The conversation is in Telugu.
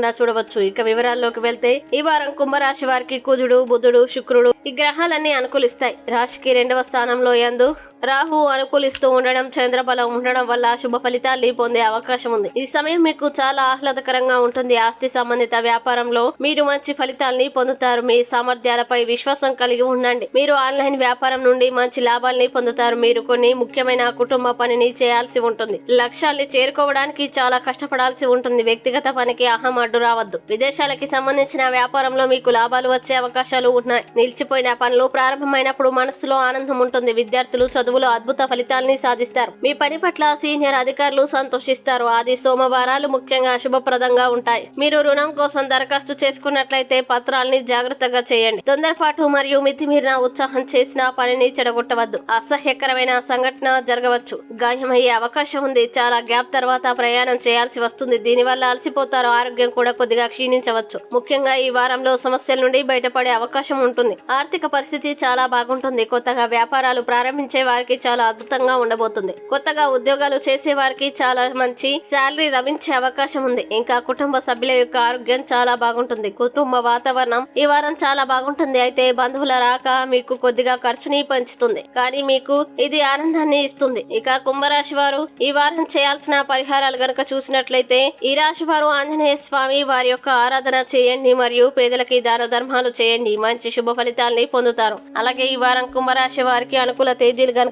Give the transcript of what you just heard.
చూడవచ్చు. ఇక వివరాల్లోకి వెళ్తే ఈ వారం కుంభరాశి వారికి కుజుడు బుధుడు శుక్రుడు ఈ గ్రహాలన్నీ అనుకూలిస్తాయి. రాశికి రెండవ స్థానంలో యందు రాహు అనుకూలిస్తూ ఉండడం చంద్రబలం ఉండడం వల్ల శుభ ఫలితాల్ని పొందే అవకాశం ఉంది. ఈ సమయం మీకు చాలా ఆహ్లాదకరంగా ఉంటుంది. ఆస్తి సంబంధిత వ్యాపారంలో మీరు మంచి ఫలితాల్ని పొందుతారు. మీ సామర్థ్యాలపై విశ్వాసం కలిగి ఉండండి. మీరు ఆన్లైన్ వ్యాపారం నుండి మంచి లాభాల్ని పొందుతారు. మీరు కొన్ని ముఖ్యమైన కుటుంబ పనిని చేయాల్సి ఉంటుంది. లక్ష్యాల్ని చేరుకోవడానికి చాలా కష్టపడాల్సి ఉంటుంది. వ్యక్తిగత పనికి అహం అడ్డు రావద్దు. విదేశాలకి సంబంధించిన వ్యాపారంలో మీకు లాభాలు వచ్చే అవకాశాలు ఉన్నాయి. నిలిచిపోయిన పనులు ప్రారంభమైనప్పుడు మనసులో ఆనందం ఉంటుంది. విద్యార్థులు చదువు చదువులో అద్భుత ఫలితాల్ని సాధిస్తారు. మీ పని పట్ల సీనియర్ అధికారులు సంతోషిస్తారు. ఆది సోమవారాలు ముఖ్యంగా శుభప్రదంగా ఉంటాయి. మీరు రుణం కోసం దరఖాస్తు చేసుకున్నట్లయితే పత్రాల్ని జాగ్రత్తగా చేయండి. తొందరపాటు మరియు మితిమీరిన ఉత్సాహం చేసిన పనిని చెడగొట్టవద్దు. అసహ్యకరమైన సంఘటన జరగవచ్చు. గాయమయ్యే అవకాశం ఉంది. చాలా గ్యాప్ తర్వాత ప్రయాణం చేయాల్సి వస్తుంది. దీనివల్ల అలసిపోతారు. ఆరోగ్యం కూడా కొద్దిగా క్షీణించవచ్చు. ముఖ్యంగా ఈ వారంలో సమస్యల నుండి బయటపడే అవకాశం ఉంటుంది. ఆర్థిక పరిస్థితి చాలా బాగుంటుంది. కొత్తగా వ్యాపారాలు ప్రారంభించే వారికి చాలా అద్భుతంగా ఉండబోతుంది. కొత్తగా ఉద్యోగాలు చేసే వారికి చాలా మంచి శాలరీ లభించే అవకాశం ఉంది. ఇంకా కుటుంబ సభ్యుల యొక్క ఆరోగ్యం చాలా బాగుంటుంది. కుటుంబ వాతావరణం ఈ వారం చాలా బాగుంటుంది. అయితే బంధువుల రాక మీకు కొద్దిగా ఖర్చుని పెంచుతుంది. కానీ మీకు ఇది ఆనందాన్ని ఇస్తుంది. ఇక కుంభరాశి వారు ఈ వారం చేయాల్సిన పరిహారాలు గనక చూసినట్లయితే ఈ రాశి వారు ఆంజనేయ స్వామి వారి యొక్క ఆరాధన చేయండి మరియు పేదలకి దాన ధర్మాలు చేయండి. మంచి శుభ ఫలితాల్ని పొందుతారు. అలాగే ఈ వారం కుంభరాశి వారికి అనుకూల తేదీలు గనక